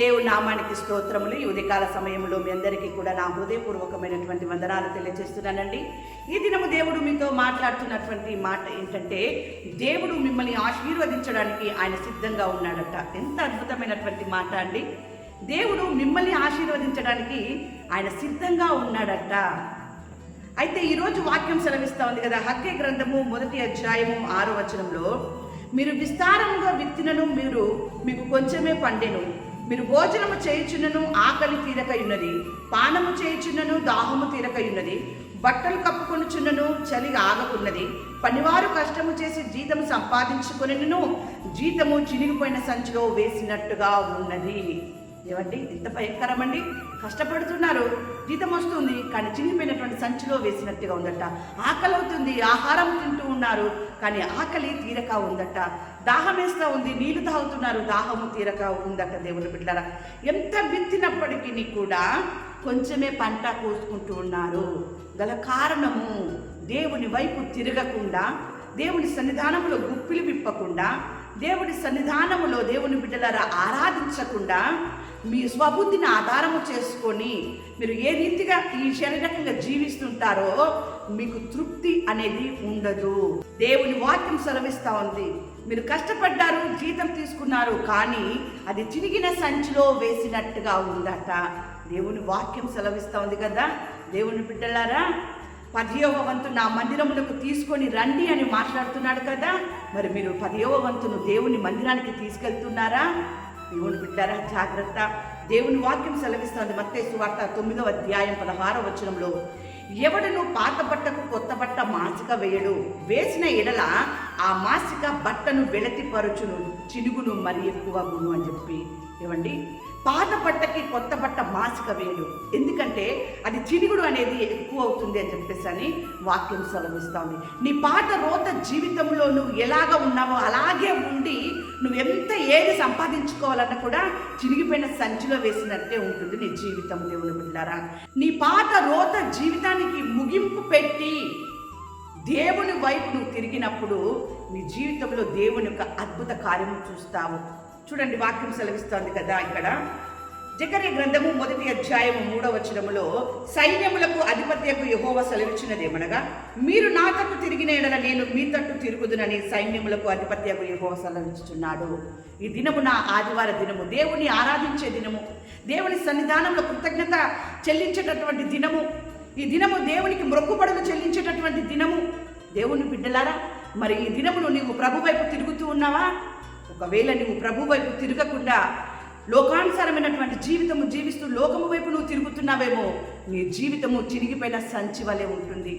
దేవుడి నామానికి స్తోత్రములు. ఈ ఉదయకాల సమయంలో మీ అందరికీ కూడా నా హృదయపూర్వకమైనటువంటి వందనాలు తెలియజేస్తున్నానండి. ఈ దినము దేవుడు మీతో మాట్లాడుతున్నటువంటి మాట ఏంటంటే దేవుడు మిమ్మల్ని ఆశీర్వదించడానికి ఆయన సిద్ధంగా ఉన్నాడట. ఎంత అద్భుతమైనటువంటి మాట అండి. దేవుడు మిమ్మల్ని ఆశీర్వదించడానికి ఆయన సిద్ధంగా ఉన్నాడట. అయితే ఈరోజు వాక్యం సెలవిస్తా ఉంది కదా హక్కే గ్రంథము మొదటి అధ్యాయము ఆరో వచనంలో మీరు విస్తారంగా విత్తినను మీరు మీకు కొంచెమే పండెను. మీరు భోజనము చేయుచున్నను ఆకలి తీరకయున్నది పానము చేయుచున్నను దాహము తీరకయున్నది బట్టలు కప్పుకొనుచున్నను చలి ఆగకున్నది పనివారు కష్టము చేసి జీతం సంపాదించుకొనిను జీతము చినిగిపోయిన సంచిలో వేసినట్టుగా ఉన్నది. ఏమండి? ఎంత భయంకరమండి? కష్టపడుతున్నారు. జీతం వస్తుంది కానీ చినిగిపోయినటువంటి సంచిలో వేసినట్టుగా ఉందట. ఆకలి అవుతుంది ఆహారం తింటూ ఉన్నారు కానీ ఆకలి తీరక ఉందట. దాహం వేస్తూ ఉంది నీళ్ళు తాగుతున్నారు దాహము తీరక ఉందట దేవుని బిడ్డరా ఎంత విత్తినప్పటికీ కూడా కొంచెమే పంట కోసుకుంటూ ఉన్నారు. గల కారణము దేవుని వైపు తిరగకుండా దేవుని సన్నిధానంలో గుప్పిలు విప్పకుండా దేవుడి సన్నిధానములో దేవుని బిడ్డలారా ఆరాధించకుండా మీ స్వబుద్ధిని ఆధారము చేసుకొని మీరు ఏ రీతిగా ఈ శరీరకంగా జీవిస్తుంటారో మీకు తృప్తి అనేది ఉండదు. దేవుని వాక్యం సెలవిస్తూ ఉంది. మీరు కష్టపడ్డారు జీతం తీసుకున్నారు కానీ అది చిరిగిన సంచిలో వేసినట్టుగా ఉందట. దేవుని వాక్యం సెలవిస్తూ ఉంది కదా. దేవుని బిడ్డలారా పదియవ వంతు నా మందిరములకు తీసుకొని రండి అని మాట్లాడుతున్నాడు కదా. మరి మీరు పదియవ వంతును దేవుని మందిరానికి తీసుకెళ్తున్నారా? దేవుని బిడ్డారా జాగ్రత్త. దేవుని వాక్యం సెలవిస్తోంది మత్తే సువార్త తొమ్మిదవ అధ్యాయం పదహారవ వచనంలో. ఎవడను పాత బట్టకు కొత్త బట్ట మాసిక వేయడు. వేసిన ఎడల ఆ మాసిక బట్టను వెళతిపరుచును చినుగును మరి ఎక్కువ గును అని చెప్పి. ఏమండి? పాత బట్టకి కొత్త బట్ట మాసిక వేడు ఎందుకంటే అది చినుగుడు అనేది ఎక్కువ అవుతుంది అని చెప్పేసి అని వాక్యం సెలవిస్తోంది. నీ పాత రోత జీవితంలో నువ్వు ఎలాగ ఉన్నావో అలాగే ఉండి నువ్వు ఎంత ఏది సంపాదించుకోవాలన్నా కూడా చినిగిపోయిన సంచిలో వేసినట్టే ఉంటుంది నీ జీవితం దేవుని బిడ్డారా. నీ పాత రోత జీవితానికి ముగింపు పెట్టి దేవుని వైపు నువ్వు తిరిగినప్పుడు నీ జీవితంలో దేవుని యొక్క అద్భుత కార్యము చూస్తావు. చూడండి వాక్యం సెలవిస్తోంది కదా ఇక్కడ. జకరి గ్రంథము మొదటి అధ్యాయము మూడవ వచనములో సైన్యములకు అధిపత్యకు యహోవ సెలవిచ్చినదేమనగా మీరు నా తట్టు తిరిగిన ఎడల నేను మీ తట్టు తిరుగుదునని సైన్యములకు అధిపత్యకు యహోవ సెలవిస్తున్నాడు ఈ దినము నా ఆదివార దినము దేవుని ఆరాధించే దినము దేవుని సన్నిధానంలో కృతజ్ఞత చెల్లించేటటువంటి దినము. ఈ దినము దేవునికి మొక్కుబడులు చెల్లించేటటువంటి దినము. దేవుని బిడ్డలారా మరి ఈ దినమును నీవు ప్రభు వైపు తిరుగుతూ ఉన్నావా? ఒకవేళ నువ్వు ప్రభు వైపు తిరగకుండా లోకానుసారమైనటువంటి జీవితము జీవిస్తూ లోకము వైపు నువ్వు తిరుగుతున్నావేమో నీ జీవితము చిరిగిపోయిన సంచి వలె ఉంటుంది.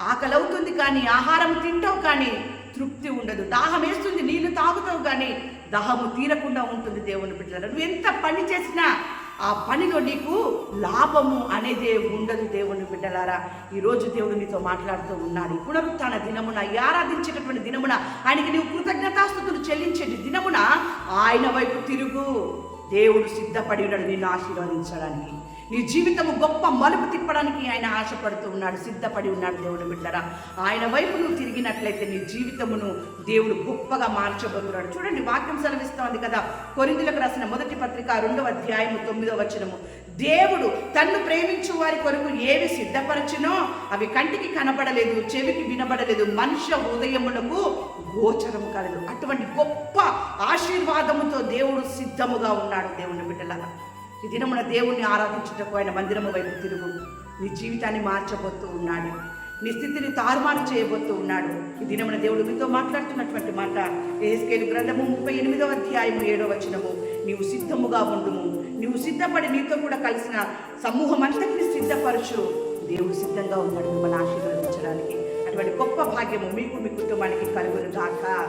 ఆకలి అవుతుంది కానీ ఆహారం తింటావు కానీ తృప్తి ఉండదు. దాహం వేస్తుంది నీళ్ళు తాగుతావు కానీ దాహము తీరకుండా ఉంటుంది దేవుని బిడ్డల నువ్వు ఎంత పని చేసినా ఆ పనిలో నీకు లాభము అనేది ఉండదు దేవుని బిడ్డలారా. ఈరోజు దేవుడు నీతో మాట్లాడుతూ ఉన్నాడు. పునరుత్న దినమున ఆరాధించేటటువంటి దినమున ఆయనకి నీవు కృతజ్ఞతాస్థుతులు చెల్లించేటి దినమున ఆయన వైపు తిరుగు. దేవుడు సిద్ధపడి ఉన్నాడు నిన్ను ఆశీర్వదించడానికి. నీ జీవితము గొప్ప మలుపు తిప్పడానికి ఆయన ఆశపడుతూ ఉన్నాడు సిద్ధపడి ఉన్నాడు దేవుడు బిడ్డరా. ఆయన వైపు నువ్వు తిరిగినట్లయితే నీ జీవితమును దేవుడు గొప్పగా మార్చబోతున్నాడు. చూడండి వాక్యం సెలవిస్తోంది కదా. కొరిందులకు రాసిన మొదటి పత్రిక రెండవ అధ్యాయము తొమ్మిదవ వచనము. దేవుడు తన్ను ప్రేమించు వారి కొరకు ఏవి సిద్ధపరచునో అవి కంటికి కనబడలేదు చెవికి వినబడలేదు మనుష్య హృదయములకు గోచరము కలదు. అటువంటి గొప్ప ఆశీర్వాదముతో దేవుడు సిద్ధముగా ఉన్నాడు దేవుని బిడ్డలారా. ఈ దినమున దేవుణ్ణి ఆరాధించుటకు ఆయన మందిరము వైపు తిరుగు. నీ జీవితాన్ని మార్చబోతూ ఉన్నాడు. నీ స్థితిని తారుమారు చేయబోతూ ఉన్నాడు. ఈ దినమున దేవుడు మీతో మాట్లాడుతున్నటువంటి మాట ఏస్కేలు గ్రంథము ముప్పై ఎనిమిదవ అధ్యాయము ఏడవ వచనము. నీవు సిద్ధముగా ఉండుము. నీవు సిద్ధపడి నీతో కూడా కలిసిన సమూహం అంతటిని సిద్ధపరచు. దేవుడు సిద్ధంగా ఉన్నాడు మిమ్మల్ని ఆశీర్వదించడానికి. అటువంటి గొప్ప భాగ్యము మీకు మీ కుటుంబానికి కలుగును గాక